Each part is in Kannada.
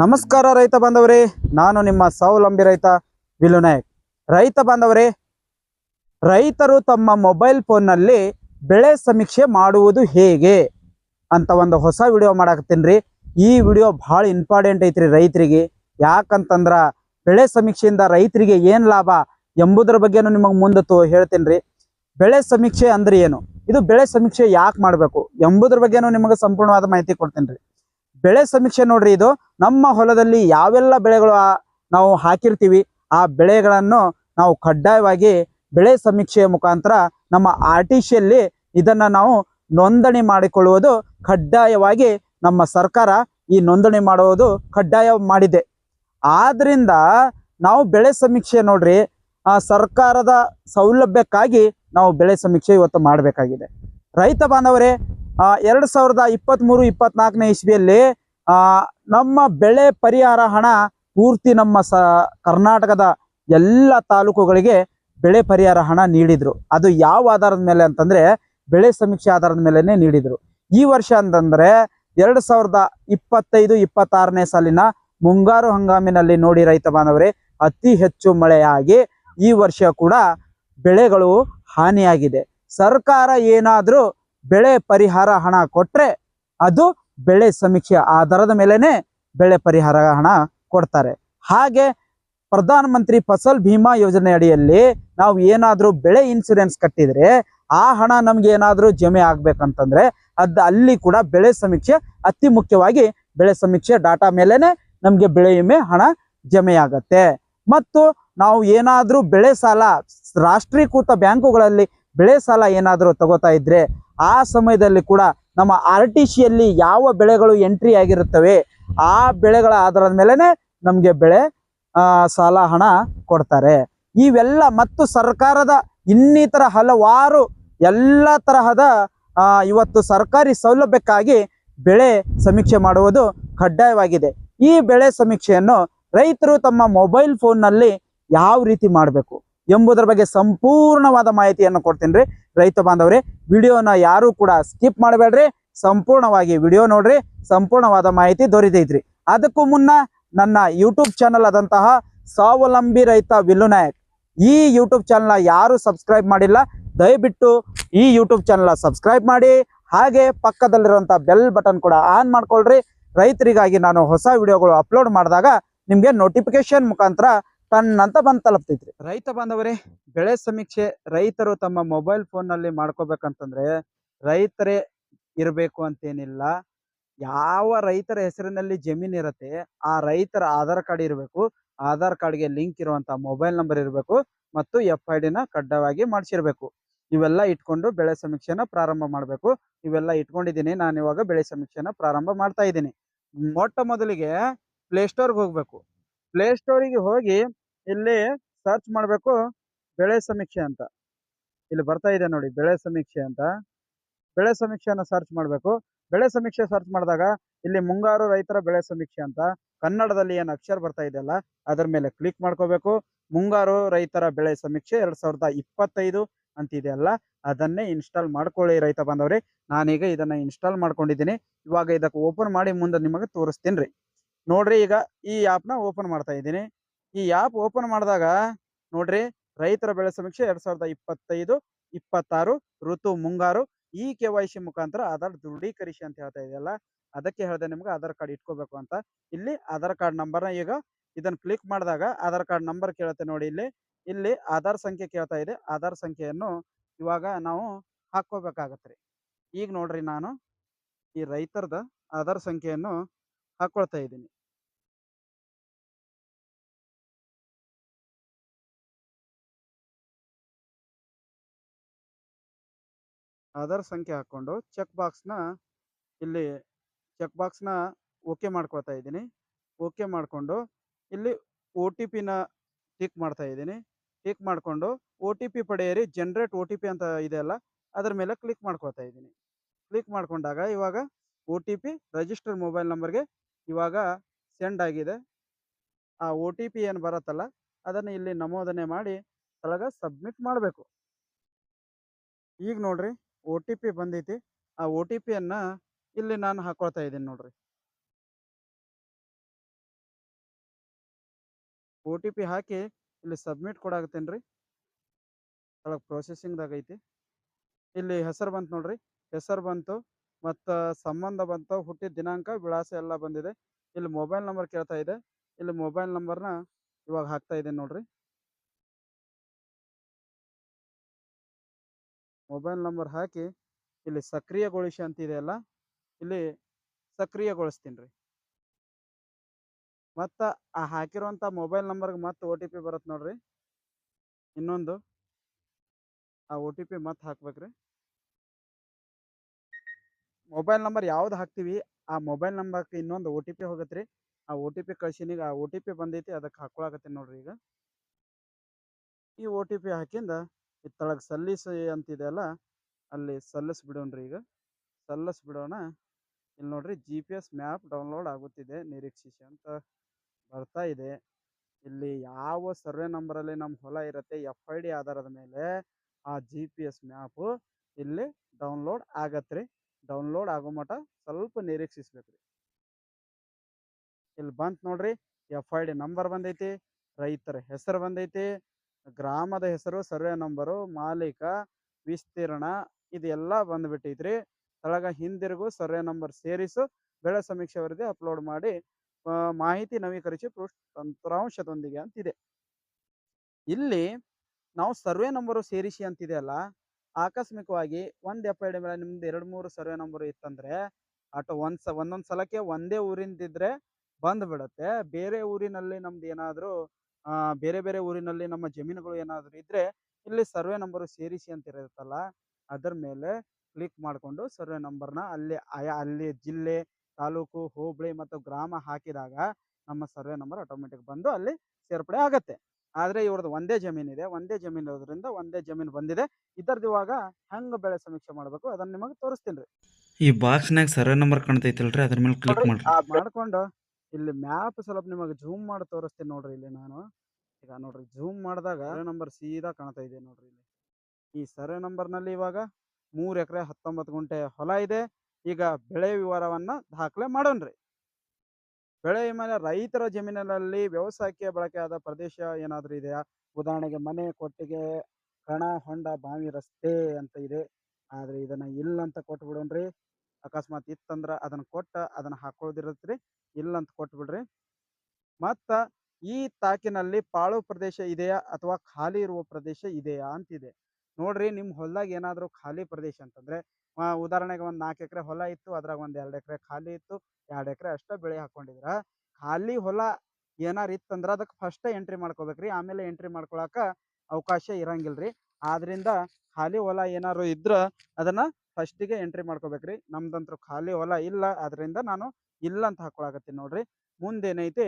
ನಮಸ್ಕಾರ ರೈತ ಬಾಂಧವರೇ, ನಾನು ನಿಮ್ಮ ಸ್ವಾವಲಂಬಿ ರೈತ ವಿಲು ನಾಯಕ್. ರೈತ ಬಾಂಧವರೇ, ರೈತರು ತಮ್ಮ ಮೊಬೈಲ್ ಫೋನ್ನಲ್ಲಿ ಬೆಳೆ ಸಮೀಕ್ಷೆ ಮಾಡುವುದು ಹೇಗೆ ಅಂತ ಒಂದು ಹೊಸ ವಿಡಿಯೋ ಮಾಡಾಕತ್ತೀನಿ ಈ ವಿಡಿಯೋ ಭಾಳ ಇಂಪಾರ್ಟೆಂಟ್ ಐತ್ರಿ ರೈತರಿಗೆ. ಯಾಕಂತಂದ್ರ ಬೆಳೆ ಸಮೀಕ್ಷೆಯಿಂದ ರೈತರಿಗೆ ಏನು ಲಾಭ ಎಂಬುದರ ಬಗ್ಗೆನೂ ನಿಮಗೆ ಮುಂದೆ ತೋ ಹೇಳ್ತೀನಿ ಬೆಳೆ ಸಮೀಕ್ಷೆ ಅಂದ್ರೆ ಏನು? ಇದು ಬೆಳೆ ಸಮೀಕ್ಷೆ ಯಾಕೆ ಮಾಡಬೇಕು ಎಂಬುದ್ರ ಬಗ್ಗೆನೂ ನಿಮಗೆ ಸಂಪೂರ್ಣವಾದ ಮಾಹಿತಿ ಕೊಡ್ತೀನಿ ರೀ. ಬೆಳೆ ಸಮೀಕ್ಷೆ ನೋಡ್ರಿ ಇದು. ನಮ್ಮ ಹೊಲದಲ್ಲಿ ಯಾವೆಲ್ಲ ಬೆಳೆಗಳು ನಾವು ಹಾಕಿರ್ತೀವಿ, ಆ ಬೆಳೆಗಳನ್ನು ನಾವು ಕಡ್ಡಾಯವಾಗಿ ಬೆಳೆ ಸಮೀಕ್ಷೆಯ ಮುಖಾಂತರ ನಮ್ಮ ಆರ್ ಟಿ ಸಿಯಲ್ಲಿ ಇದನ್ನು ನಾವು ನೋಂದಣಿ ಮಾಡಿಕೊಳ್ಳುವುದು ಕಡ್ಡಾಯವಾಗಿ ನಮ್ಮ ಸರ್ಕಾರ ಈ ನೋಂದಣಿ ಮಾಡುವುದು ಕಡ್ಡಾಯ ಮಾಡಿದೆ. ಆದ್ರಿಂದ ನಾವು ಬೆಳೆ ಸಮೀಕ್ಷೆ ನೋಡ್ರಿ, ಆ ಸರ್ಕಾರದ ಸೌಲಭ್ಯಕ್ಕಾಗಿ ನಾವು ಬೆಳೆ ಸಮೀಕ್ಷೆ ಇವತ್ತು ಮಾಡಬೇಕಾಗಿದೆ. ರೈತ ಬಾಂಧವರೇ ಎರಡ್ ಸಾವಿರದ ಇಪ್ಪತ್ತ್ ಮೂರು ಇಪ್ಪತ್ನಾಲ್ಕನೇ ಇಸ್ವಿಯಲ್ಲಿ ನಮ್ಮ ಬೆಳೆ ಪರಿಹಾರ ಹಣ ಪೂರ್ತಿ ನಮ್ಮ ಸ, ಕರ್ನಾಟಕದ ಎಲ್ಲ ತಾಲೂಕುಗಳಿಗೆ ಬೆಳೆ ಪರಿಹಾರ ಹಣ ನೀಡಿದರು. ಅದು ಯಾವ ಆಧಾರದ ಮೇಲೆ ಅಂತಂದ್ರೆ, ಬೆಳೆ ಸಮೀಕ್ಷೆ ಆಧಾರದ ಮೇಲೇ ನೀಡಿದರು. ಈ ವರ್ಷ ಅಂತಂದ್ರೆ, ಎರಡ್ ಸಾವಿರದ ಇಪ್ಪತ್ತೈದು, ಇಪ್ಪತ್ತಾರನೇ ಸಾಲಿನ ಮುಂಗಾರು ಹಂಗಾಮಿನಲ್ಲಿ ನೋಡಿ ರೈತ ಬಾಂಧವರೇ, ಅತಿ ಹೆಚ್ಚು ಮಳೆಯಾಗಿ ಈ ವರ್ಷ ಕೂಡ ಬೆಳೆಗಳು ಹಾನಿಯಾಗಿದೆ. ಸರ್ಕಾರ ಏನಾದ್ರೂ ಬೆಳೆ ಪರಿಹಾರ ಹಣ ಕೊಟ್ರೆ ಅದು ಬೆಳೆ ಸಮೀಕ್ಷೆ ಆಧಾರದ ಮೇಲೆನೆ ಬೆಳೆ ಪರಿಹಾರ ಹಣ ಕೊಡ್ತಾರೆ. ಹಾಗೆ ಪ್ರಧಾನ ಮಂತ್ರಿ ಫಸಲ್ ಭೀಮಾ ಯೋಜನೆ ಅಡಿಯಲ್ಲಿ ನಾವು ಏನಾದರೂ ಬೆಳೆ ಇನ್ಸೂರೆನ್ಸ್ ಕಟ್ಟಿದ್ರೆ ಆ ಹಣ ನಮ್ಗೆ ಏನಾದರೂ ಜಮೆ ಆಗ್ಬೇಕಂತಂದ್ರೆ ಅದ್ ಅಲ್ಲಿ ಕೂಡ ಬೆಳೆ ಸಮೀಕ್ಷೆ ಅತಿ ಮುಖ್ಯವಾಗಿ ಬೆಳೆ ಸಮೀಕ್ಷೆ ಡಾಟಾ ಮೇಲೆನೆ ನಮ್ಗೆ ಬೆಳೆ ವಿಮೆ ಹಣ ಜಮೆ ಆಗತ್ತೆ. ಮತ್ತು ನಾವು ಏನಾದರೂ ಬೆಳೆ ಸಾಲ, ರಾಷ್ಟ್ರೀಕೃತ ಬ್ಯಾಂಕುಗಳಲ್ಲಿ ಬೆಳೆ ಸಾಲ ಏನಾದರೂ ತಗೋತಾ ಇದ್ರೆ ಆ ಸಮಯದಲ್ಲಿ ಕೂಡ ನಮ್ಮ ಆರ್ ಟಿ ಯಾವ ಬೆಳೆಗಳು ಎಂಟ್ರಿ ಆಗಿರುತ್ತವೆ, ಆ ಬೆಳೆಗಳ ಆಧಾರದ ಮೇಲೆನೆ ನಮಗೆ ಬೆಳೆ ಸಾಲ ಹಣ ಕೊಡ್ತಾರೆ. ಇವೆಲ್ಲ ಮತ್ತು ಸರ್ಕಾರದ ಇನ್ನಿತರ ಹಲವಾರು ಎಲ್ಲ ತರಹದ ಇವತ್ತು ಸರ್ಕಾರಿ ಸೌಲಭ್ಯಕ್ಕಾಗಿ ಬೆಳೆ ಸಮೀಕ್ಷೆ ಮಾಡುವುದು ಕಡ್ಡಾಯವಾಗಿದೆ. ಈ ಬೆಳೆ ಸಮೀಕ್ಷೆಯನ್ನು ರೈತರು ತಮ್ಮ ಮೊಬೈಲ್ ಫೋನ್ನಲ್ಲಿ ಯಾವ ರೀತಿ ಮಾಡಬೇಕು? ಎಂಬುದರ ಬಗ್ಗೆ ಸಂಪೂರ್ಣವಾದ ಮಾಹಿತಿಯನ್ನು ಕೊಡ್ತೀನಿ ರೀ. ರೈತ ಬಾಂಧವರೇ, ವಿಡಿಯೋನ ಯಾರು ಕೂಡ ಸ್ಕಿಪ್ ಮಾಡಬೇಡ್ರಿ. ಸಂಪೂರ್ಣವಾಗಿ ವಿಡಿಯೋ ನೋಡ್ರಿ, ಸಂಪೂರ್ಣವಾದ ಮಾಹಿತಿ ದೊರೆತೈತ್ರಿ. ಅದಕ್ಕೂ ಮುನ್ನ ನನ್ನ ಯೂಟ್ಯೂಬ್ ಚಾನಲ್ ಆದಂತಹ ಸ್ವಾವಲಂಬಿ ರೈತ ವಿಲ್ಲು ನಾಯಕ್, ಈ ಯೂಟ್ಯೂಬ್ ಚಾನಲ್ನ ಯಾರು ಸಬ್ಸ್ಕ್ರೈಬ್ ಮಾಡಿಲ್ಲ, ದಯವಿಟ್ಟು ಈ ಯೂಟ್ಯೂಬ್ ಚಾನಲ್ನ ಸಬ್ಸ್ಕ್ರೈಬ್ ಮಾಡಿ, ಹಾಗೆ ಪಕ್ಕದಲ್ಲಿರುವಂಥ ಬೆಲ್ ಬಟನ್ ಕೂಡ ಆನ್ ಮಾಡ್ಕೊಳ್ರಿ. ರೈತರಿಗಾಗಿ ನಾನು ಹೊಸ ವಿಡಿಯೋಗಳು ಅಪ್ಲೋಡ್ ಮಾಡಿದಾಗ ನಿಮಗೆ ನೋಟಿಫಿಕೇಶನ್ ಮುಖಾಂತರ ತನ್ನಂತ ಬಂದ್ ತಲುಪ್ತೈತ್ರಿ. ರೈತ ಬಾಂಧವರೇ, ಬೆಳೆ ಸಮೀಕ್ಷೆ ರೈತರು ತಮ್ಮ ಮೊಬೈಲ್ ಫೋನ್ ಫೋನ್ನಲ್ಲಿ ಮಾಡ್ಕೋಬೇಕಂತಂದ್ರೆ ರೈತರೇ ಇರಬೇಕು ಅಂತೇನಿಲ್ಲ. ಯಾವ ರೈತರ ಹೆಸರಿನಲ್ಲಿ ಜಮೀನ್ ಇರತ್ತೆ, ಆ ರೈತರ ಆಧಾರ್ ಕಾರ್ಡ್ ಇರಬೇಕು, ಆಧಾರ್ ಕಾರ್ಡ್ಗೆ ಲಿಂಕ್ ಇರುವಂತ ಮೊಬೈಲ್ ನಂಬರ್ ಇರಬೇಕು ಮತ್ತು ಎಫ್ ಐ ಡಿನ ಕಡ್ಡಾಯವಾಗಿ ಮಾಡಿಸಿರ್ಬೇಕು. ಇವೆಲ್ಲ ಇಟ್ಕೊಂಡು ಬೆಳೆ ಸಮೀಕ್ಷೆನ ಪ್ರಾರಂಭ ಮಾಡಬೇಕು. ಇವೆಲ್ಲ ಇಟ್ಕೊಂಡಿದ್ದೀನಿ, ನಾನು ಇವಾಗ ಬೆಳೆ ಸಮೀಕ್ಷೆನ ಪ್ರಾರಂಭ ಮಾಡ್ತಾ ಇದ್ದೀನಿ. ಮೊಟ್ಟ ಮೊದಲಿಗೆ ಪ್ಲೇಸ್ಟೋರ್ಗೆ ಹೋಗ್ಬೇಕು. ಪ್ಲೇಸ್ಟೋರಿಗೆ ಹೋಗಿ ಇಲ್ಲಿ ಸರ್ಚ್ ಮಾಡಬೇಕು ಬೆಳೆ ಸಮೀಕ್ಷೆ ಅಂತ. ಇಲ್ಲಿ ಬರ್ತಾ ಇದೆ ನೋಡಿ, ಬೆಳೆ ಸಮೀಕ್ಷೆ ಅಂತ. ಬೆಳೆ ಸಮೀಕ್ಷೆನ ಸರ್ಚ್ ಮಾಡಬೇಕು. ಬೆಳೆ ಸಮೀಕ್ಷೆ ಸರ್ಚ್ ಮಾಡಿದಾಗ ಇಲ್ಲಿ ಮುಂಗಾರು ರೈತರ ಬೆಳೆ ಸಮೀಕ್ಷೆ ಅಂತ. ಕನ್ನಡದಲ್ಲಿ ಏನು ಅಕ್ಷರ ಬರ್ತಾ ಇದೆಯಲ್ಲ ಅದರ ಮೇಲೆ ಕ್ಲಿಕ್ ಮಾಡ್ಕೋಬೇಕು. ಮುಂಗಾರು ರೈತರ ಬೆಳೆ ಸಮೀಕ್ಷೆ ಎರಡ್ ಸಾವಿರದ ಇಪ್ಪತ್ತೈದು ಅಲ್ಲ, ಅದನ್ನೇ ಇನ್ಸ್ಟಾಲ್ ಮಾಡ್ಕೊಳ್ಳಿ ರೈತ ಬಾಂಧವ್ರೆ. ನಾನೀಗ ಇದನ್ನ ಇನ್ಸ್ಟಾಲ್ ಮಾಡ್ಕೊಂಡಿದ್ದೀನಿ. ಇವಾಗ ಇದಕ್ಕೆ ಓಪನ್ ಮಾಡಿ ಮುಂದೆ ನಿಮಗೆ ತೋರಿಸ್ತೀನಿ ರೀ. ನೋಡ್ರಿ ಈಗ ಈ ಆ್ಯಪ್ನ ಓಪನ್ ಮಾಡ್ತಾ ಇದ್ದೀನಿ. ಈ ಆ್ಯಪ್ ಓಪನ್ ಮಾಡಿದಾಗ ನೋಡ್ರಿ, ರೈತರ ಬೆಳೆ ಸಮೀಕ್ಷೆ ಎರಡ್ ಸಾವಿರದ ಇಪ್ಪತ್ತೈದು, ಇಪ್ಪತ್ತಾರು, ಋತು ಮುಂಗಾರು ಈ ಕೆ ವೈ ಸಿ ಮುಖಾಂತರ ಆಧಾರ್ ದೃಢೀಕರಿಸಿ ಅಂತ ಹೇಳ್ತಾ ಇದೆಯಲ್ಲ ಅದಕ್ಕೆ ಹೇಳಿದೆ ನಿಮ್ಗೆ ಆಧಾರ್ ಕಾರ್ಡ್ ಇಟ್ಕೋಬೇಕು ಅಂತ. ಇಲ್ಲಿ ಆಧಾರ್ ಕಾರ್ಡ್ ನಂಬರ್ನ ಈಗ ಇದನ್ನ ಕ್ಲಿಕ್ ಮಾಡಿದಾಗ ಆಧಾರ್ ಕಾರ್ಡ್ ನಂಬರ್ ಕೇಳುತ್ತೆ ನೋಡಿ ಇಲ್ಲಿ. ಇಲ್ಲಿ ಆಧಾರ್ ಸಂಖ್ಯೆ ಕೇಳ್ತಾ ಇದೆ. ಆಧಾರ್ ಸಂಖ್ಯೆಯನ್ನು ಇವಾಗ ನಾವು ಹಾಕ್ಕೋಬೇಕಾಗತ್ತೆ ರೀ ಈಗ ನೋಡ್ರಿ ನಾನು ಈ ರೈತರದ ಆಧಾರ್ ಸಂಖ್ಯೆಯನ್ನು ಹಾಕೊಳ್ತಾ ಇದ್ದೀನಿ. ಆಧಾರ್ ಸಂಖ್ಯೆ ಹಾಕ್ಕೊಂಡು ಚೆಕ್ ಬಾಕ್ಸ್ನ ಇಲ್ಲಿ ಚೆಕ್ ಬಾಕ್ಸ್ನ ಓಕೆ ಮಾಡ್ಕೊಳ್ತಾ ಇದ್ದೀನಿ. ಓಕೆ ಮಾಡಿಕೊಂಡು ಇಲ್ಲಿ ಒ ಟಿ ಪಿನ ಟಿಕ್ ಮಾಡ್ತಾ ಇದ್ದೀನಿ. ಟಿಕ್ ಮಾಡಿಕೊಂಡು ಒ ಟಿ ಪಿ ಪಡೆಯಿರಿ. ಜನ್ರೇಟ್ ಒ ಟಿ ಪಿ ಅಂತ ಇದೆಯಲ್ಲ ಅದರ ಮೇಲೆ ಕ್ಲಿಕ್ ಮಾಡ್ಕೊಳ್ತಾ ಇದ್ದೀನಿ. ಕ್ಲಿಕ್ ಮಾಡ್ಕೊಂಡಾಗ ಇವಾಗ O T P register mobile ನಂಬರ್ಗೆ ಇವಾಗ ಸೆಂಡ್ ಆಗಿದೆ. ಆ ಒ ಟಿ ಪಿ ಏನು ಬರುತ್ತಲ್ಲ, ಅದನ್ನು ಇಲ್ಲಿ ನಮೋದನೆ ಮಾಡಿ ಕೆಳಗೆ ಸಬ್ಮಿಟ್ ಮಾಡಬೇಕು. ಈಗ ನೋಡ್ರಿ. ಒ ಟಿ ಪಿ ಬಂದೈತಿ. ಆ ಒ ಟಿ ಪಿಯನ್ನು ಇಲ್ಲಿ ನಾನು ಹಾಕೊಳ್ತಾ ಇದ್ದೀನಿ ನೋಡ್ರಿ. ಒ ಟಿ ಪಿ ಹಾಕಿ ಇಲ್ಲಿ ಸಬ್ಮಿಟ್ ಕೊಡಾಕತ್ತೇನೆ ರೀ ಒಳಗೆ ಪ್ರೊಸೆಸಿಂಗ್ದಾಗ ಐತಿ. ಇಲ್ಲಿ ಹೆಸರು ಬಂತು ನೋಡ್ರಿ. ಹೆಸರು ಬಂತು ಮತ್ತು ಸಂಬಂಧ ಬಂತು, ಹುಟ್ಟಿದ ದಿನಾಂಕ, ವಿಳಾಸ ಎಲ್ಲ ಬಂದಿದೆ. ಇಲ್ಲಿ ಮೊಬೈಲ್ ನಂಬರ್ ಕೇಳ್ತಾ ಇದೆ. ಇಲ್ಲಿ ಮೊಬೈಲ್ ನಂಬರ್ನ ಇವಾಗ ಹಾಕ್ತಾ ಇದ್ದೀನಿ ನೋಡ್ರಿ. ಮೊಬೈಲ್ ನಂಬರ್ ಹಾಕಿ ಇಲ್ಲಿ ಸಕ್ರಿಯಗೊಳಿಸಿ ಅಂತ ಇದೆಯಲ್ಲ ಇಲ್ಲಿ ಸಕ್ರಿಯಗೊಳಿಸ್ತೀನಿ ರೀ. ಮತ್ತು ಆ ಹಾಕಿರುವಂಥ ಮೊಬೈಲ್ ನಂಬರ್ಗೆ ಮತ್ತೆ ಒ ಟಿ ಪಿ ಬರುತ್ತೆ ನೋಡ್ರಿ. ಇನ್ನೊಂದು, ಆ ಒ ಟಿ ಪಿ ಮತ್ತೆ ಹಾಕ್ಬೇಕ್ರಿ ಮೊಬೈಲ್ ನಂಬರ್ ಯಾವ್ದು ಹಾಕ್ತೀವಿ, ಆ ಮೊಬೈಲ್ ನಂಬರ್ಗೆ ಇನ್ನೊಂದು ಒ ಟಿ ಪಿ ಹೋಗತ್ತೆ ಆ ಒ ಟಿ ಪಿ ಕಳ್ಸೀನಿ ಈಗ ಆ ಒ ಟಿ ಪಿ ಬಂದೈತಿ ಅದಕ್ಕೆ ಹಾಕೊಳಕತ್ತೀನಿ ನೋಡ್ರಿ ಈಗ. ಈ ಒ ಟಿ ಪಿ ಹಾಕಿಂದ ಈ ಸಲ್ಲಿಸಿ ಅಂತಿದೆಯಲ್ಲ ಅಲ್ಲಿ ಸಲ್ಲಿಸಿ ರೀ ಈಗ. ಸಲ್ಲಿಸಿ ಬಿಡೋಣ ಇಲ್ಲಿ ನೋಡ್ರಿ G P S map download ಆಗುತ್ತಿದೆ, ನಿರೀಕ್ಷಿಸಿ ಅಂತ ಬರ್ತಾ ಇದೆ. ಇಲ್ಲಿ ಯಾವ ಸರ್ವೆ ನಂಬರಲ್ಲಿ ನಮ್ಮ ಹೊಲ ಇರುತ್ತೆ ಎಫ್ ಐ ಡಿ ಆಧಾರದ ಮೇಲೆ ಆ ಜಿ ಪಿ ಎಸ್ ಮ್ಯಾಪು ಇಲ್ಲಿ ಡೌನ್ಲೋಡ್ ಆಗತ್ರಿ. ಡೌನ್ಲೋಡ್ ಆಗೋ ಮಟ ಸ್ವಲ್ಪ ನಿರೀಕ್ಷಿಸ್ಬೇಕ್ರಿ. ಇಲ್ಲಿ ಬಂತು ನೋಡ್ರಿ ಎಫ್ ಐ ಡಿ ನಂಬರ್ ಬಂದೈತಿ, ರೈತರ ಹೆಸರು ಬಂದೈತಿ ಗ್ರಾಮದ ಹೆಸರು, ಸರ್ವೆ ನಂಬರು, ಮಾಲೀಕ, ವಿಸ್ತೀರ್ಣ ಇದೆಲ್ಲ ಬಂದ್ಬಿಟ್ಟೈತ್ರಿ ಕೆಳಗ ಹಿಂದಿರುಗು, ಸರ್ವೆ ನಂಬರ್ ಸೇರಿಸು, ಬೆಳೆ ಸಮೀಕ್ಷೆ ವರದಿ ಅಪ್ಲೋಡ್ ಮಾಡಿ ಮಾಹಿತಿ ನವೀಕರಿಸಿ ತಂತ್ರಾಂಶದೊಂದಿಗೆ ಅಂತಿದೆ. ಇಲ್ಲಿ ನಾವು ಸರ್ವೆ ನಂಬರು ಸೇರಿಸಿ ಅಂತಿದೆಯಲ್ಲ ಆಕಸ್ಮಿಕವಾಗಿ ಒಂದು ಎಫ್ ಐ ಡಿ ಮೇಲೆ ನಿಮ್ದು ಎರಡು ಮೂರು ಸರ್ವೆ ನಂಬರ್ ಇತ್ತಂದ್ರೆ, ಆಟೋ ಒಂದ್ ಸ, ಒಂದೊಂದು ಸಲಕ್ಕೆ ಒಂದೇ ಊರಿಂದಿದ್ರೆ ಬಂದ್ಬಿಡತ್ತೆ. ಬೇರೆ ಊರಿನಲ್ಲಿ ನಮ್ದು ಏನಾದರೂ ಬೇರೆ ಬೇರೆ ಊರಿನಲ್ಲಿ ನಮ್ಮ ಜಮೀನುಗಳು ಏನಾದರೂ ಇದ್ರೆ ಇಲ್ಲಿ ಸರ್ವೆ ನಂಬರ್ ಸೇರಿಸಿ ಅಂತ ಇರುತ್ತಲ್ಲ ಅದರ ಮೇಲೆ ಕ್ಲಿಕ್ ಮಾಡಿಕೊಂಡು ಸರ್ವೆ ನಂಬರ್ನ ಅಲ್ಲಿ ಆಯಾ ಅಲ್ಲಿ ಜಿಲ್ಲೆ ತಾಲೂಕು ಹೋಬಳಿ ಮತ್ತು ಗ್ರಾಮ ಹಾಕಿದಾಗ ನಮ್ಮ ಸರ್ವೆ ನಂಬರ್ ಆಟೋಮೆಟಿಕ್ ಬಂದು ಅಲ್ಲಿ ಸೇರ್ಪಡೆ ಆಗತ್ತೆ. ಆದರೆ ಇವ್ರದ್ದು ಒಂದೇ ಜಮೀನಿದೆ ಒಂದೇ ಜಮೀನು ಇರೋದ್ರಿಂದ ಒಂದೇ ಜಮೀನು ಬಂದಿದೆ. ಇದರದ್ದು ಇವಾಗ ಹೆಂಗೆ ಬೆಳೆ ಸಮೀಕ್ಷೆ ಮಾಡಬೇಕು ಅದನ್ನ ನಿಮಗೆ ತೋರಿಸ್ತೀನಿ ರೀ. ಈ ಬಾಕ್ಸ್ನಾಗ ಸರ್ವೆ ನಂಬರ್ ಕಾಣ್ತೈತಲ್ರಿ ಅದ್ರ ಮೇಲೆ ಕ್ಲಿಕ್ ಆ ಮಾಡ್ಕೊಂಡು ಇಲ್ಲಿ ಮ್ಯಾಪ್ ಸ್ವಲ್ಪ ನಿಮಗೆ ಜೂಮ್ ಮಾಡಿ ತೋರಿಸ್ತೀನಿ ನೋಡ್ರಿ ಇಲ್ಲಿ ನಾನು. ಈಗ ನೋಡ್ರಿ ಜೂಮ್ ಮಾಡಿದಾಗ ನಂಬರ್ ಸೀದಾ ಕಾಣ್ತಾ ಇದೆ ನೋಡ್ರಿ ಇಲ್ಲಿ. ಈ ಸರ್ವೆ ನಂಬರ್ನಲ್ಲಿ ಇವಾಗ ಮೂರ್ ಎಕರೆ ಹತ್ತೊಂಬತ್ತು ಗುಂಟೆ ಹೊಲ ಇದೆ. ಈಗ ಬೆಳೆ ವಿವರವನ್ನ ದಾಖಲೆ ಮಾಡೋಣ್ರಿ. ಬೆಳೆ ಮೇಲೆ ರೈತರ ಜಮೀನಿನಲ್ಲಿ ವ್ಯವಸಾಯಕ್ಕೆ ಬಳಕೆಯಾದ ಪ್ರದೇಶ ಏನಾದರೂ ಇದೆಯಾ? ಉದಾಹರಣೆಗೆ ಮನೆ ಕೊಟ್ಟಿಗೆ ಕಣ ಹೊಂಡ ಬಾವಿ ರಸ್ತೆ ಅಂತ ಇದೆ. ಆದ್ರೆ ಇದನ್ನ ಇಲ್ಲ ಅಂತ ಕೊಟ್ಟು ಬಿಡೋಣ್ರಿ ಅಕಸ್ಮಾತ್ ಇತ್ತಂದ್ರ ಅದನ್ನ ಕೊಟ್ಟ ಅದನ್ನ ಹಾಕೊಳ್ಳೋದಿರತ್ರಿ ಇಲ್ಲ ಅಂತ ಕೊಟ್ಬಿಡ್ರಿ. ಮತ್ತ ಈ ತಾಕಿನಲ್ಲಿ ಪಾಳು ಪ್ರದೇಶ ಇದೆಯಾ ಅಥವಾ ಖಾಲಿ ಇರುವ ಪ್ರದೇಶ ಇದೆಯಾ ಅಂತಿದೆ. ನೋಡ್ರಿ ನಿಮ್ಮ ಹೊಲದಾಗ ಏನಾದರೂ ಖಾಲಿ ಪ್ರದೇಶ ಅಂತಂದ್ರೆ ಉದಾಹರಣೆಗೆ ಒಂದು ನಾಲ್ಕು ಎಕರೆ ಹೊಲ ಇತ್ತು, ಅದ್ರಾಗ ಒಂದು ಎರಡು ಎಕರೆ ಖಾಲಿ ಇತ್ತು, ಎರಡು ಎಕರೆ ಅಷ್ಟೇ ಬೆಳೆ ಹಾಕೊಂಡಿದ್ರ. ಖಾಲಿ ಹೊಲ ಏನಾರು ಇತ್ತಂದ್ರ ಅದಕ್ಕೆ ಫಸ್ಟ್ ಎಂಟ್ರಿ ಮಾಡ್ಕೋಬೇಕ್ರಿ, ಆಮೇಲೆ ಎಂಟ್ರಿ ಮಾಡ್ಕೊಳಕ ಅವಕಾಶ ಇರಂಗಿಲ್ರಿ. ಆದ್ರಿಂದ ಖಾಲಿ ಹೊಲ ಏನಾರು ಇದ್ರ ಅದನ್ನ ಫಸ್ಟಿಗೆ ಎಂಟ್ರಿ ಮಾಡ್ಕೋಬೇಕ್ರಿ. ನಮ್ದಂತೂ ಖಾಲಿ ಹೊಲ ಇಲ್ಲ ಅದರಿಂದ ನಾನು ಇಲ್ಲ ಅಂತ ಹಾಕೊಳಕತ್ತೀನಿ ನೋಡ್ರಿ. ಮುಂದೇನೈತಿ,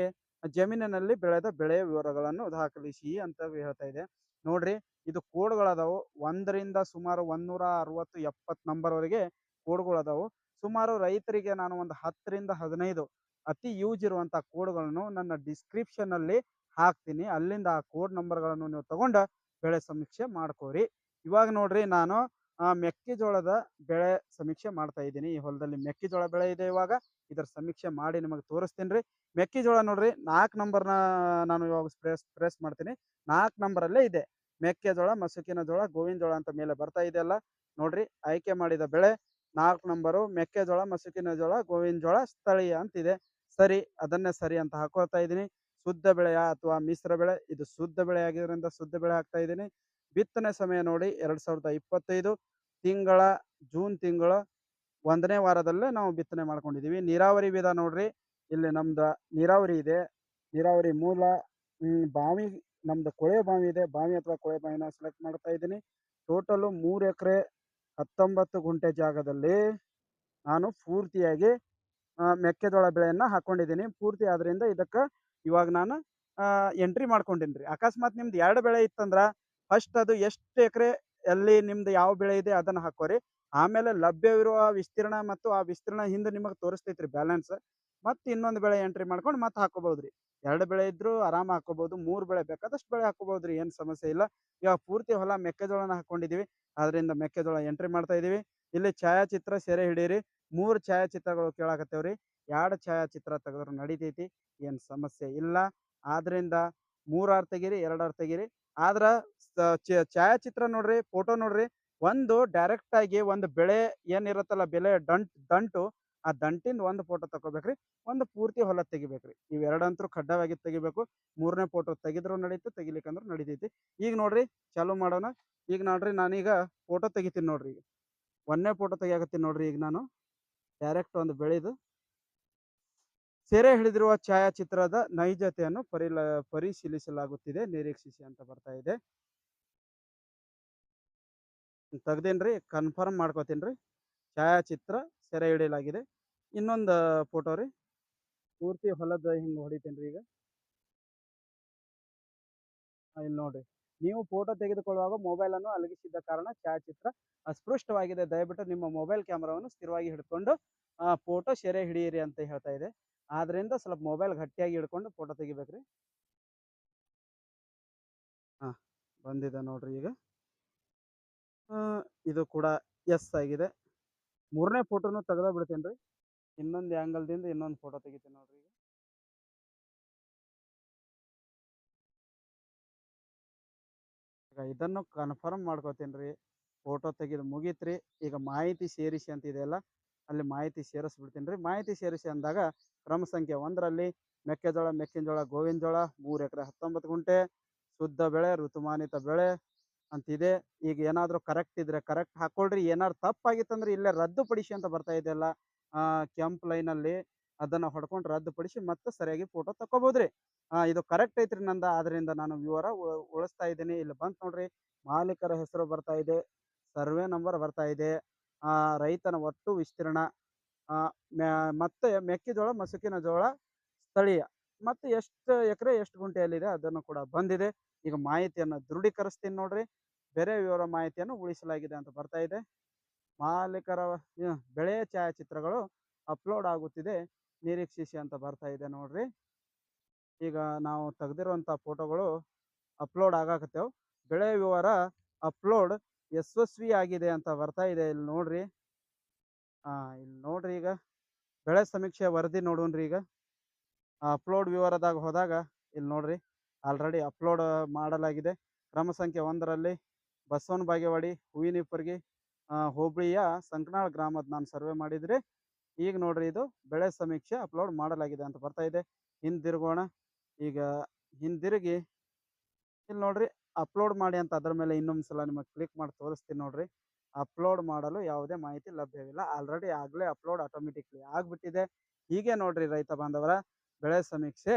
ಜಮೀನಿನಲ್ಲಿ ಬೆಳೆದ ಬೆಳೆಯ ವಿವರಗಳನ್ನು ದಾಖಲಿಸಿ ಅಂತ ಹೇಳ್ತಾ ಇದೆ. ನೋಡ್ರಿ, ಇದು ಕೋಡ್ಗಳದಾವು. ಒಂದರಿಂದ ಸುಮಾರು ಒಂದೂರ ಅರವತ್ತು ಎಪ್ಪತ್ತು ನಂಬರ್ವರೆಗೆ ಕೋಡ್ಗಳದಾವು. ಸುಮಾರು ರೈತರಿಗೆ ನಾನು ಒಂದು ಹತ್ತರಿಂದ ಹದಿನೈದು ಅತಿ ಯೂಸ್ ಇರುವಂತಹ ಕೋಡ್ಗಳನ್ನು ನನ್ನ ಡಿಸ್ಕ್ರಿಪ್ಷನ್ ಅಲ್ಲಿ ಹಾಕ್ತೀನಿ. ಅಲ್ಲಿಂದ ಆ ಕೋಡ್ ನಂಬರ್ಗಳನ್ನು ನೀವು ತಗೊಂಡು ಬೆಳೆ ಸಮೀಕ್ಷೆ ಮಾಡ್ಕೋರಿ. ಇವಾಗ ನೋಡ್ರಿ, ನಾನು ಮೆಕ್ಕೆಜೋಳದ ಬೆಳೆ ಸಮೀಕ್ಷೆ ಮಾಡ್ತಾ ಇದ್ದೀನಿ. ಈ ಹೊಲದಲ್ಲಿ ಮೆಕ್ಕೆಜೋಳ ಬೆಳೆ ಇದೆ ಇವಾಗ. ಇದರ ಸಮೀಕ್ಷೆ ಮಾಡಿ ನಿಮಗೆ ತೋರಿಸ್ತೀನಿ ರೀ. ಮೆಕ್ಕೆಜೋಳ ನೋಡ್ರಿ, ನಾಲ್ಕು ನಂಬರ್ನ ನಾನು ಇವಾಗ ಪ್ರೆಸ್ ಪ್ರೆಸ್ ಮಾಡ್ತೀನಿ. ನಾಲ್ಕು ನಂಬರಲ್ಲೇ ಇದೆ. ಮೆಕ್ಕೆಜೋಳ, ಮಸುಕಿನ ಜೋಳ, ಗೋವಿನ ಜೋಳ ಅಂತ ಮೇಲೆ ಬರ್ತಾ ಇದೆಯಲ್ಲ ನೋಡ್ರಿ, ಆಯ್ಕೆ ಮಾಡಿದ ಬೆಳೆ, ನಾಲ್ಕು ನಂಬರು, ಮೆಕ್ಕೆಜೋಳ, ಮಸುಕಿನ ಜೋಳ, ಗೋವಿನ ಜೋಳ ಸ್ಥಳೀಯ ಅಂತಿದೆ ಸರಿ, ಅದನ್ನೇ ಸರಿ ಅಂತ ಹಾಕೊಳ್ತಾ ಇದ್ದೀನಿ. ಶುದ್ಧ ಬೆಳೆಯ ಅಥವಾ ಮಿಶ್ರ ಬೆಳೆ, ಇದು ಶುದ್ಧ ಬೆಳೆ ಆಗಿರೋದ್ರಿಂದ ಶುದ್ಧ ಬೆಳೆ ಹಾಕ್ತಾ ಇದ್ದೀನಿ. ಬಿತ್ತನೆ ಸಮಯ ನೋಡಿ, ಎರಡ್ ಸಾವಿರದ ಇಪ್ಪತ್ತೈದು ತಿಂಗಳ, ಜೂನ್ ತಿಂಗಳ ಒಂದನೇ ವಾರದಲ್ಲೇ ನಾವು ಬಿತ್ತನೆ ಮಾಡ್ಕೊಂಡಿದ್ದೀವಿ ನೀರಾವರಿ ವಿಧ ನೋಡ್ರಿ, ಇಲ್ಲಿ ನಮ್ದು ನೀರಾವರಿ ಇದೆ. ನೀರಾವರಿ ಮೂಲ ಬಾವಿ, ನಮ್ದು ಕೊಳೆ ಬಾವಿ ಇದೆ. ಬಾವಿ ಅಥವಾ ಕೊಳೆ ಬಾವಿನ ಸೆಲೆಕ್ಟ್ ಮಾಡ್ತಾ ಇದ್ದೀನಿ. ಟೋಟಲು ಮೂರು ಎಕರೆ, ಹತ್ತೊಂಬತ್ತು ಗುಂಟೆ ಜಾಗದಲ್ಲಿ ನಾನು ಪೂರ್ತಿಯಾಗಿ ಮೆಕ್ಕೆಜೋಳ ಬೆಳೆಯನ್ನು ಹಾಕೊಂಡಿದ್ದೀನಿ. ಪೂರ್ತಿ ಆದ್ರಿಂದ ಇದಕ್ಕೆ ಇವಾಗ ನಾನು ಎಂಟ್ರಿ ಮಾಡ್ಕೊಂಡಿನಿ ರೀ ಅಕಸ್ಮಾತ್ ನಿಮ್ದು ಎರಡು ಬೆಳೆ ಇತ್ತಂದ್ರ ಫಸ್ಟ್ ಅದು ಎಷ್ಟು ಎಕರೆ, ಎಲ್ಲಿ ನಿಮ್ದು ಯಾವ ಬೆಳೆ ಇದೆ ಅದನ್ನ ಹಾಕೋರಿ. ಆಮೇಲೆ ಲಭ್ಯವಿರುವ ವಿಸ್ತೀರ್ಣ ಮತ್ತು ಆ ವಿಸ್ತೀರ್ಣ ಹಿಂದೆ ನಿಮಗೆ ತೋರಿಸ್ತೈತ್ರಿ ಬ್ಯಾಲೆನ್ಸ್ ಮತ್ತೆ ಇನ್ನೊಂದು ಬೆಳೆ ಎಂಟ್ರಿ ಮಾಡ್ಕೊಂಡು ಮತ್ತೆ ಹಾಕೋಬಹುದ್ರಿ ಎರಡು ಬೆಳೆ ಇದ್ರು ಆರಾಮ ಹಾಕೋಬಹುದು ಮೂರು ಬೆಳೆ ಬೇಕಾದಷ್ಟು ಬೆಳೆ ಹಾಕೋಬಹುದ್ರಿ ಏನು ಸಮಸ್ಯೆ ಇಲ್ಲ. ಇವಾಗ ಪೂರ್ತಿ ಹೊಲ ಮೆಕ್ಕೆಜೋಳನ ಹಾಕೊಂಡಿದೀವಿ. ಅದರಿಂದ ಮೆಕ್ಕೆಜೋಳ ಎಂಟ್ರಿ ಮಾಡ್ತಾ ಇದೀವಿ. ಇಲ್ಲಿ ಛಾಯಾಚಿತ್ರ ಸೆರೆ ಹಿಡೀರಿ. ಮೂರು ಛಾಯಾಚಿತ್ರಗಳು ಕೇಳಾಕತ್ತೇವ್ರಿ. ಎರಡು ಛಾಯಾಚಿತ್ರ ತೆಗೆದ್ರು ನಡೀತೈತಿ. ಏನು ಸಮಸ್ಯೆ ಇಲ್ಲ. ಆದ್ರಿಂದ ಮೂರಾರು ತೆಗೀರಿ, ಎರಡಾರು ತೆಗೀರಿ. ಆದ್ರ ಛಾಯಾಚಿತ್ರ ನೋಡ್ರಿ ಫೋಟೋ ನೋಡ್ರಿ. ಒಂದು ಡೈರೆಕ್ಟ್ ಆಗಿ ಒಂದು ಬೆಳೆ ಏನಿರುತ್ತಲ್ಲ, ಬೆಳೆ ದಂಟ್, ದಂಟು, ಆ ದಂಟಿಂದ ಒಂದು ಫೋಟೋ ತಗೋಬೇಕ್ರಿ ಒಂದು ಪೂರ್ತಿ ಹೊಲ ತೆಗಿಬೇಕ್ರಿ. ಇವೆರಡಂತೂ ಕಡ್ಡಾಯವಾಗಿ ತೆಗಿಬೇಕು, ಮೂರನೇ ಫೋಟೋ ತೆಗಿದ್ರು ನಡೀತು ತೆಗಿಲಿಕ್ಕಂದ್ರೂ ನಡೀತೈತಿ. ಈಗ ನೋಡ್ರಿ, ಚಾಲು ಮಾಡೋಣ. ಈಗ ನೋಡ್ರಿ ನಾನೀಗ ಫೋಟೋ ತೆಗಿತೀನಿ ನೋಡ್ರಿ ಒಂದನೇ ಫೋಟೋ ತೆಗಿಯಾಕತ್ತೀನಿ ನೋಡ್ರಿ ಈಗ ನಾನು. ಡೈರೆಕ್ಟ್ ಒಂದು ಬೆಳೆದು. ಸೆರೆ ಹಿಡಿದಿರುವ ಛಾಯಾಚಿತ್ರದ ನೈಜತೆಯನ್ನು ಪರಿಲ, ಪರಿಶೀಲಿಸಲಾಗುತ್ತಿದೆ, ನಿರೀಕ್ಷಿಸಿ ಅಂತ ಬರ್ತಾ ಇದೆ. ತೆಗ್ದೇನ್ರಿ ಕನ್ಫರ್ಮ್ ಮಾಡ್ಕೋತೀನಿ ಛಾಯಾಚಿತ್ರ ಸೆರೆ ಹಿಡಿಯಲಾಗಿದೆ. ಇನ್ನೊಂದು ಫೋಟೋ ರೀ. ಪೂರ್ತಿ ಹೊಲದ ಹಿಂಗೆ ಹೊಡಿತೀನಿ ಈಗ. ಆ, ಇಲ್ಲಿ ನೋಡ್ರಿ. ನೀವು ಫೋಟೋ ತೆಗೆದುಕೊಳ್ಳುವಾಗ ಮೊಬೈಲನ್ನು ಅಲಗಿಸಿದ ಕಾರಣ ಛಾಯಾಚಿತ್ರ ಅಸ್ಪೃಷ್ಟವಾಗಿದೆ. ದಯವಿಟ್ಟು ನಿಮ್ಮ ಮೊಬೈಲ್ ಕ್ಯಾಮ್ರಾವನ್ನು ಸ್ಥಿರವಾಗಿ ಹಿಡ್ಕೊಂಡು ಫೋಟೋ ಸೆರೆ ಹಿಡಿಯಿರಿ ಅಂತ ಹೇಳ್ತಾ ಇದೆ. ಆದ್ರಿಂದ ಸ್ವಲ್ಪ ಮೊಬೈಲ್ ಗಟ್ಟಿಯಾಗಿ ಹಿಡ್ಕೊಂಡು ಫೋಟೋ ತೆಗಿಬೇಕ್ರಿ. ಹಾ ಬಂದಿದೆ ನೋಡ್ರಿ ಈಗ. ಇದು ಕೂಡ ಎಸ್ ಆಗಿದೆ. ಮೂರನೇ ಫೋಟೋನು ತೆಗೆದ ಬಿಡ್ತೀನಿ ರೀ. ಇನ್ನೊಂದು ಆ್ಯಂಗಲ್ದಿಂದ ಇನ್ನೊಂದು ಫೋಟೋ ತೆಗಿತೀನಿ ನೋಡ್ರಿ ಈಗ. ಇದನ್ನು ಕನ್ಫರ್ಮ್ ಮಾಡ್ಕೋತೀನಿ ರೀ. ಫೋಟೋ ತೆಗೆದು ಮುಗೀತ್ರಿ. ಈಗ ಮಾಹಿತಿ ಸೇರಿಸಿ ಅಂತ ಇದೆಯಲ್ಲ ಅಲ್ಲಿ ಮಾಹಿತಿ ಸೇರಿಸ್ಬಿಡ್ತೀನಿ ರೀ. ಮಾಹಿತಿ ಸೇರಿಸಿ ಅಂದಾಗ ಕ್ರಮ ಸಂಖ್ಯೆ ಒಂದರಲ್ಲಿ ಮೆಕ್ಕೆಜೋಳ ಮೆಕ್ಕೆಜೋಳ, ಗೋವಿನ ಜೋಳ, ಮೂರು ಎಕರೆ ಹತ್ತೊಂಬತ್ತು ಗುಂಟೆ, ಶುದ್ಧ ಬೆಳೆ, ಋತುಮಾನಿತ ಬೆಳೆ ಅಂತಿದೆ. ಈಗ ಏನಾದರೂ ಕರೆಕ್ಟ್ ಇದ್ರೆ ಕರೆಕ್ಟ್ ಹಾಕೊಳ್ರಿ. ಏನಾದ್ರು ತಪ್ಪಾಗಿತ್ತಂದ್ರೆ ಇಲ್ಲೇ ರದ್ದುಪಡಿಸಿ ಅಂತ ಬರ್ತಾ ಇದೆಯಲ್ಲ ಕೆಂಪ್ ಲೈನಲ್ಲಿ ಅದನ್ನು ಹೊಡ್ಕೊಂಡು ರದ್ದುಪಡಿಸಿ ಮತ್ತೆ ಸರಿಯಾಗಿ ಫೋಟೋ ತಕೋಬೋದ್ರಿ ಇದು ಕರೆಕ್ಟ್ ಐತ್ರಿ ನಂದ. ಆದ್ರಿಂದ ನಾನು ವಿವರ ಉಳ- ಉಳಿಸ್ತಾ ಇದ್ದೀನಿ. ಇಲ್ಲಿ ಬಂತು ನೋಡ್ರಿ. ಮಾಲೀಕರ ಹೆಸರು ಬರ್ತಾ ಇದೆ. ಸರ್ವೆ ನಂಬರ್ ಬರ್ತಾ ಇದೆ. ರೈತನ ಒಟ್ಟು ವಿಸ್ತೀರ್ಣ ಮತ್ತೆ ಮೆಕ್ಕೆಜೋಳ, ಮಸುಕಿನ ಜೋಳ ಸ್ಥಳೀಯ. ಮತ್ತೆ ಎಷ್ಟು ಎಕರೆ, ಎಷ್ಟು ಗುಂಟೆಯಲ್ಲಿದೆ? ಅದನ್ನು ಕೂಡ ಬಂದಿದೆ. ಈಗ ಮಾಹಿತಿಯನ್ನು ದೃಢೀಕರಿಸ್ತೀನಿ ನೋಡ್ರಿ. ಬೇರೆ ವಿವರ ಮಾಹಿತಿಯನ್ನು ಉಳಿಸಲಾಗಿದೆ ಅಂತ ಬರ್ತಾ ಇದೆ. ಮಾಲೀಕರ ಬೆಳೆಯ ಬೆಳೆ ಛಾಯಾಚಿತ್ರಗಳು ಅಪ್ಲೋಡ್ ಆಗುತ್ತಿದೆ. ನಿರೀಕ್ಷಿಸಿ ಅಂತ ಬರ್ತಾ ಇದೆ ನೋಡ್ರಿ. ಈಗ ನಾವು ತೆಗೆದಿರುವಂಥ ಫೋಟೋಗಳು ಅಪ್ಲೋಡ್ ಆಗಾಕತ್ತೇವೆ. ಬೆಳೆ ವಿವರ ಅಪ್ಲೋಡ್ ಯಶಸ್ವಿಯಾಗಿದೆ ಅಂತ ಬರ್ತಾ ಇದೆ ಇಲ್ಲಿ ನೋಡ್ರಿ. ಆ, ಇಲ್ಲಿ ನೋಡ್ರಿ ಈಗ. ಬೆಳೆ ಸಮೀಕ್ಷೆ ವರದಿ ನೋಡೋಣ್ರಿ ಈಗ. ಅಪ್ಲೋಡ್ ವಿವರದಾಗ ಹೋದಾಗ ಇಲ್ಲಿ ನೋಡ್ರಿ. ಆಲ್ರೆಡಿ ಅಪ್ಲೋಡ್ ಮಾಡಲಾಗಿದೆ. ಕ್ರಮ ಸಂಖ್ಯೆ ಒಂದರಲ್ಲಿ ಬಸವನ ಬಾಗೇವಾಡಿ, ಹೂವಿನಿಪ್ಪರ್ಗಿ ಹೋಬಳಿಯ ಸಂಕನಾಳ್ ಗ್ರಾಮದ ನಾನು ಸರ್ವೆ ಮಾಡಿದ್ರಿ. ಈಗ ನೋಡ್ರಿ ಇದು ಬೆಳೆ ಸಮೀಕ್ಷೆ ಅಪ್ಲೋಡ್ ಮಾಡಲಾಗಿದೆ ಅಂತ ಬರ್ತಾ ಇದೆ. ಹಿಂದಿರುಗೋಣ. ಈಗ ಹಿಂದಿರುಗಿ ಇಲ್ಲಿ ನೋಡ್ರಿ ಅಪ್ಲೋಡ್ ಮಾಡಿ ಅಂತ ಅದ್ರ ಮೇಲೆ ಇನ್ನೊಂದು ಸಲ ನಿಮಗೆ ಕ್ಲಿಕ್ ಮಾಡಿ ತೋರಿಸ್ತೀನಿ ನೋಡ್ರಿ. ಅಪ್ಲೋಡ್ ಮಾಡಲು ಯಾವುದೇ ಮಾಹಿತಿ ಲಭ್ಯವಿಲ್ಲ. ಆಲ್ರೆಡಿ ಆಗಲೇ ಅಪ್ಲೋಡ್ ಆಟೋಮೆಟಿಕ್ಲಿ ಆಗಿಬಿಟ್ಟಿದೆ. ಹೀಗೆ ನೋಡ್ರಿ ರೈತ ಬಾಂಧವರ ಬೆಳೆ ಸಮೀಕ್ಷೆ.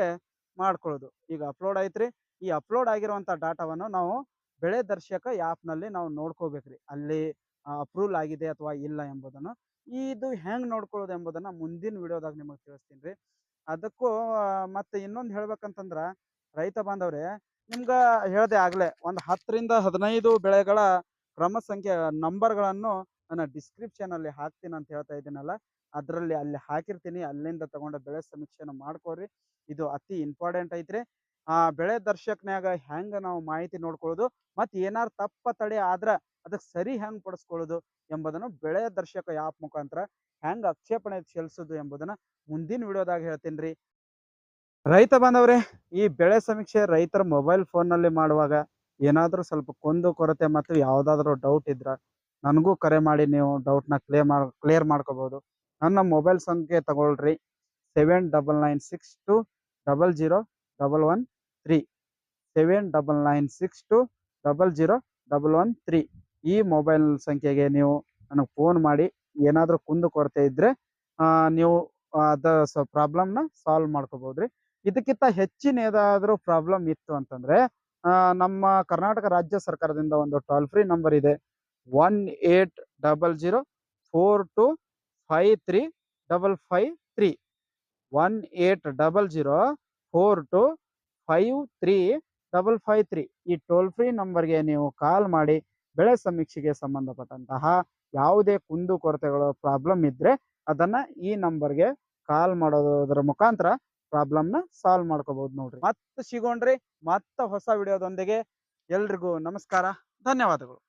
ಮಾಡ್ಕೊಳ್ಳೋದು. ಈಗ ಅಪ್ಲೋಡ್ ಐತ್ರಿ. ಈ ಅಪ್ಲೋಡ್ ಆಗಿರುವಂಥ ಡಾಟಾವನ್ನು ನಾವು ಬೆಳೆ ದರ್ಶಕ ಆ್ಯಪ್ನಲ್ಲಿ ನಾವು ನೋಡ್ಕೋಬೇಕ್ರಿ. ಅಲ್ಲಿ ಅಪ್ರೂವಲ್ ಆಗಿದೆ ಅಥವಾ ಇಲ್ಲ ಎಂಬುದನ್ನು. ಇದು ಹೆಂಗ್ ನೋಡ್ಕೊಳ್ಳೋದು ಎಂಬುದನ್ನ ಮುಂದಿನ ವಿಡಿಯೋದಾಗ ನಿಮಗೆ ತಿಳಿಸ್ತೀನಿ ರೀ. ಅದಕ್ಕೂ ಮತ್ತು ಇನ್ನೊಂದು ಹೇಳ್ಬೇಕಂತಂದ್ರೆ, ರೈತ ಬಾಂಧವ್ರೆ, ನಿಮ್ಗೆ ಹೇಳದೆ ಆಗಲೇ, ಒಂದು ಹತ್ತರಿಂದ ಹದಿನೈದು ಬೆಳೆಗಳ ಕ್ರಮ ಸಂಖ್ಯೆ ನಂಬರ್ಗಳನ್ನು ನನ್ನ ಡಿಸ್ಕ್ರಿಪ್ಷನ್ ಅಲ್ಲಿ ಹಾಕ್ತೀನಿ ಅಂತ ಹೇಳ್ತಾ ಇದ್ದೀನಲ್ಲ. ಅದರಲ್ಲಿ ಅಲ್ಲಿ ಹಾಕಿರ್ತೀನಿ, ಅಲ್ಲಿಂದ ತಗೊಂಡ ಬೆಳೆ ಸಮೀಕ್ಷೆನ ಮಾಡ್ಕೋರಿ ಇದು ಅತಿ ಇಂಪಾರ್ಟೆಂಟ್ ಐತ್ರಿ. ಆ ಬೆಳೆ ದರ್ಶಕನ್ಯಾಗ ಹೆಂಗ ನಾವು ಮಾಹಿತಿ ನೋಡ್ಕೊಳ್ಳೋದು ಮತ್ತೆ ಏನಾರು ತಪ್ಪ ತಡೆ ಆದ್ರ ಅದಕ್ಕೆ ಸರಿ ಹೆಂಗ್ ಪಡಿಸ್ಕೊಳ್ಳೋದು ಎಂಬುದನ್ನು ಬೆಳೆ ದರ್ಶಕ ಆ್ಯಪ್ ಮುಖಾಂತರ ಹೆಂಗ್ ಆಕ್ಷೇಪಣೆ ಸಲ್ಲಿಸೋದು ಎಂಬುದನ್ನ ಮುಂದಿನ ವಿಡಿಯೋದಾಗ ಹೇಳ್ತೀನಿ ರೀ. ರೈತ ಬಾಂಧವ್ರೆ, ಈ ಬೆಳೆ ಸಮೀಕ್ಷೆ ರೈತರ ಮೊಬೈಲ್ ಫೋನ್ನಲ್ಲಿ ಮಾಡುವಾಗ ಏನಾದರೂ ಸ್ವಲ್ಪ ಕೊಂದು ಕೊರತೆ ಮತ್ತು ಯಾವುದಾದ್ರೂ ಡೌಟ್ ಇದ್ರ ನನಗೂ ಕರೆ ಮಾಡಿ ನೀವು ಕ್ಲಿಯರ್ ಮಾಡ್ ಕ್ಲಿಯರ್ ಮಾಡ್ಕೋಬಹುದು ನನ್ನ ಮೊಬೈಲ್ ಸಂಖ್ಯೆ ತಗೊಳ್ರಿ. Seven double nine six two double zero double one three. Seven double nine six two double zero double one three. ಈ ಮೊಬೈಲ್ ಸಂಖ್ಯೆಗೆ ನೀವು ನನಗೆ ಫೋನ್ ಮಾಡಿ ಏನಾದರೂ ಕುಂದು ಕೊರತೆ ಇದ್ದರೆ ನೀವು ಅದ ಪ್ರಾಬ್ಲಮ್ನ ಸಾಲ್ವ್ ಮಾಡ್ಕೋಬಹುದ್ರಿ ಇದಕ್ಕಿಂತ ಹೆಚ್ಚಿನ ಏನಾದರೂ ಪ್ರಾಬ್ಲಮ್ ಇತ್ತು ಅಂತಂದ್ರೆ ನಮ್ಮ ಕರ್ನಾಟಕ ರಾಜ್ಯ ಸರ್ಕಾರದಿಂದ ಒಂದು ಟೋಲ್ ಫ್ರೀ ನಂಬರ್ ಇದೆ. One eight double zero four two five three double five three one eight double zero four two five three double five three ಈ ಟೋಲ್ ಫ್ರೀ ನಂಬರ್ಗೆ ನೀವು ಕಾಲ್ ಮಾಡಿ ಬೆಳೆ ಸಮೀಕ್ಷೆಗೆ ಸಂಬಂಧಪಟ್ಟಂತಹ ಯಾವುದೇ ಕುಂದು ಕೊರತೆಗಳು ಪ್ರಾಬ್ಲಮ್ ಇದ್ರೆ ಅದನ್ನ ಈ ನಂಬರ್ಗೆ ಕಾಲ್ ಮಾಡೋದ್ರ ಮುಖಾಂತರ ಪ್ರಾಬ್ಲಮ್ನ ಸಾಲ್ವ್ ಮಾಡ್ಕೋಬಹುದು ನೋಡ್ರಿ. ಮತ್ತೆ ಸಿಗೋಣ್ರಿ, ಮತ್ತೆ ಹೊಸ ವಿಡಿಯೋದೊಂದಿಗೆ ಎಲ್ರಿಗೂ ನಮಸ್ಕಾರ, ಧನ್ಯವಾದಗಳು.